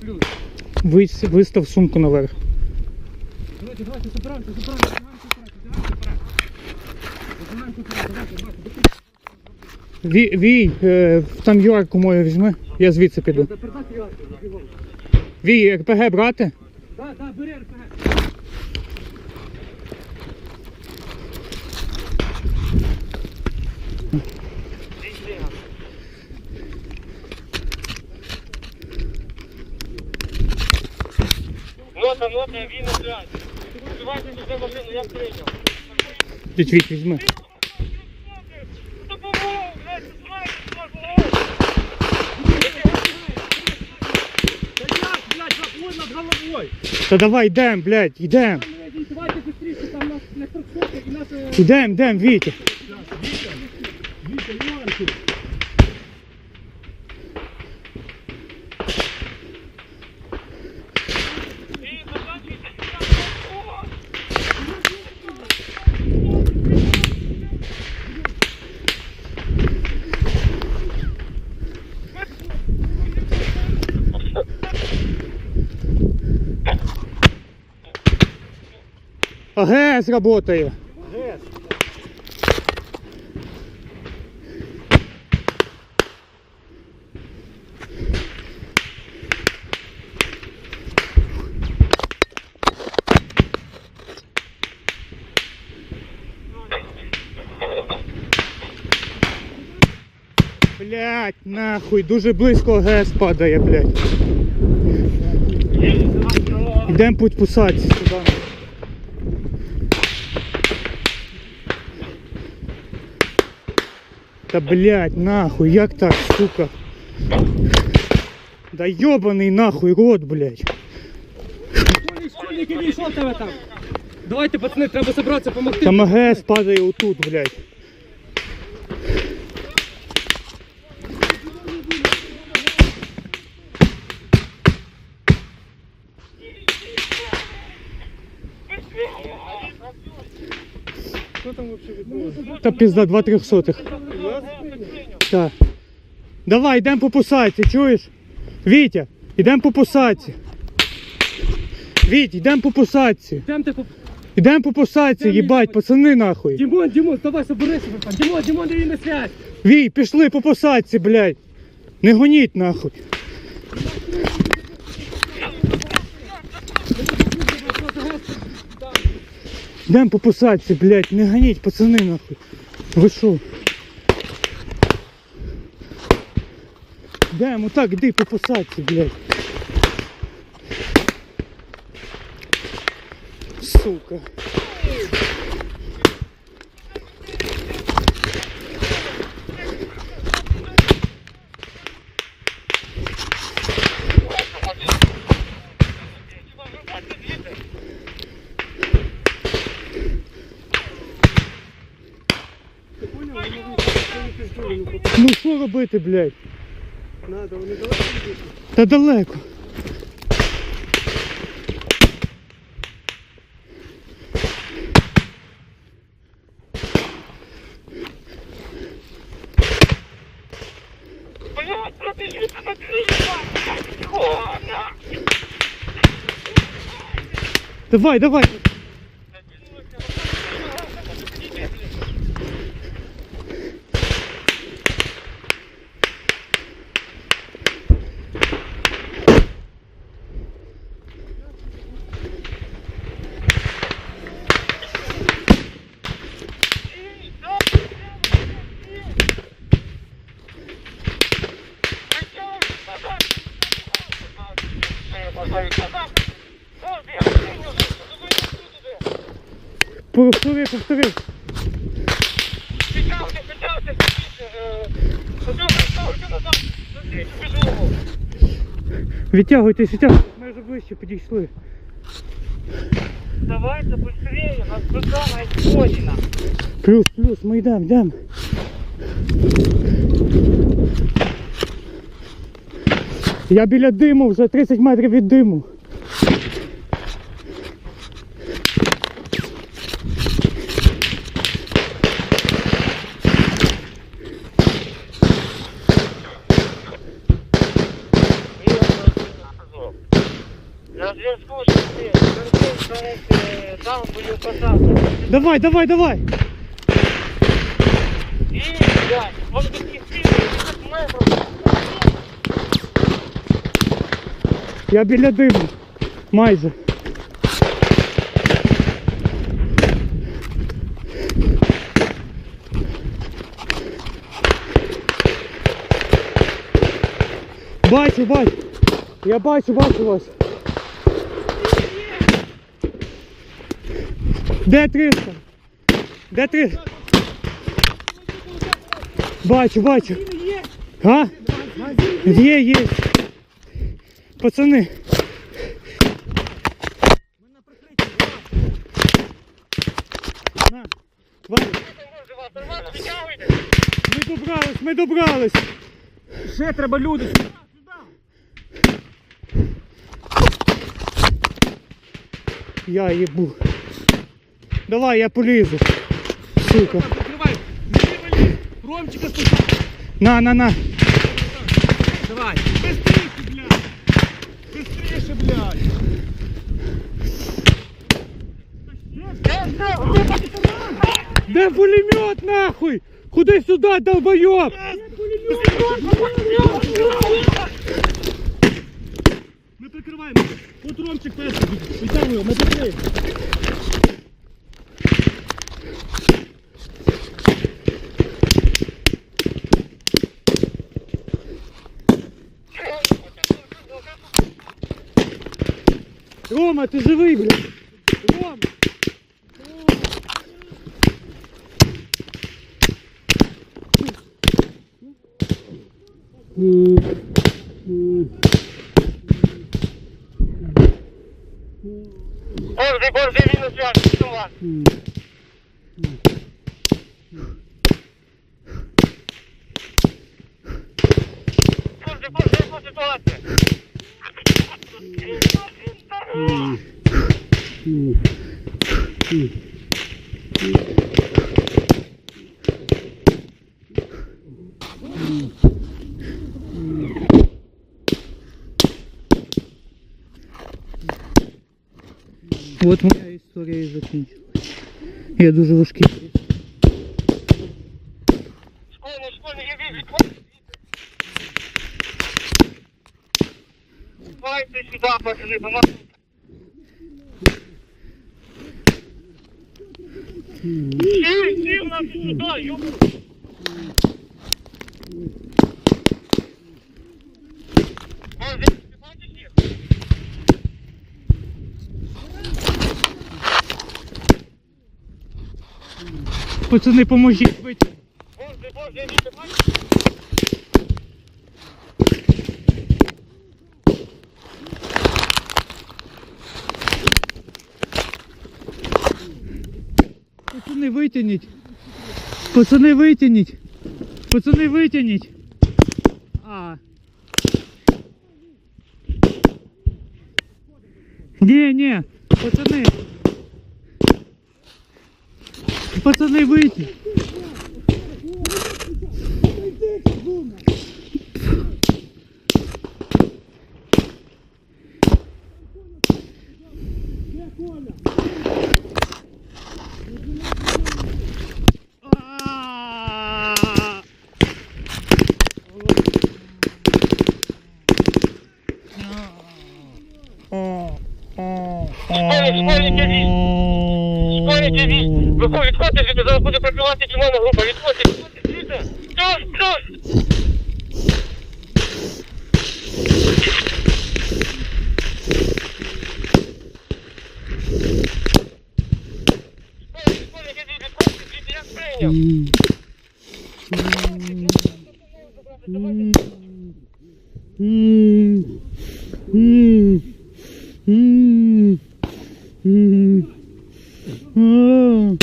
плюс. Вистав сумку наверх. Давайте, давайте, собираемся, собираемся, давайте, давайте, давайте. Вій, е, вій, там Йорку мою візьми, я звідси піду. Вій, е, РПГ брати? Так, так, бери РПГ. Нота, нота, він опять. Давайте вже машину, я прийняв. Діть Віть, візьми. Та давай, йдем, блядь, йдем. Давайте быстрее, там нас на трансформер і нас... е, Йдем, йдем, Вітя. Вітя, АГС работає. Блять, нахуй, дуже близько АГС падає, блять. Йдемо путь пусатися сюди. Та блять, нахуй, як так, сука? Да ёбаний нахуй рот, блять. Школьник, школьник, іди, що в тебе там? Давайте, пацани, треба зібратися, помогти. Там АГС падає отут, блять. Що там взагалі відбувається? Та пізда, два трьохсотих. Так. Давай, йдемо по посадці, чуєш? Вітя, йдемо по посадці. Віть, йдемо по посадці. Там ти... Йдемо по посадці, їбать, пацани нахуй. Дімон, Дімон, давай соберися, братан. Дімон, Дімон, дай на связь. Вій, пішли по посадці, блядь. Не гоніть нахуй. Йдемо по посадці, блядь, не гоніть, пацани нахуй. Ви що? Йдемо, так, іди по посадці, блядь. Сука. Ну що робити, блядь? Надо, вони далеко. Та далеко. Давай, давай. Повтори, повтори. Відтягуйтесь, відтягуйтесь. Ми вже ближче підійшли. Давайте быстрее, нас брутальная исполнена. Плюс, плюс, ми йдемо, йдемо. Я біля диму, вже 30 метрів від диму. Зв'язку шести. Там бою посадку. Давай, давай, давай. І, блядь, он такий сильний, метров. Я біля диму. Майже. Бачу, бачу. Я бачу, бачу вас. Де 300? Де 300? Бачу, бачу. А? Є, є. Пацани. На, Ваня, Може вас нормально витягуйте. ми добрались, ми добрались. Ще треба люди. Я їбу. Давай, я полізу. Сука. Закривай. Не вали. Ромчика спочатку. На, на, на. Давай. Быстрее, блядь. Быстрее, блядь. Де пулемет нахуй? Куди сюди, долбойоб? Ми прикриваємо. От Ромчик теж витягуємо, ми Рома, ти живий, блядь. Рома. Боже, боже, він на зв'язку, у вас? Боже, боже, яка ситуація? От моя історія і закінчилась. Я дуже важкий. Школьний, школьний, я вижу. Давайте сюди, пацани, помогу. Сів, сів на сюди, ёб. Пацани, поможіть. витягнути. Боже, боже, ти бачиш? Пацани, витягніть. Пацани, витягніть. Пацани, витягніть. А. Ні, ні, пацани. Пацани, витягніть. А. Школьник, школьник, візь. Школьник, візь. Виходь, відходьте звідти, зараз буде працювати червона група. Відходьте, відходьте звідти. Плюс, плюс. Школьник, школьник, візь, відходьте звідти, я прийняв. 嗯。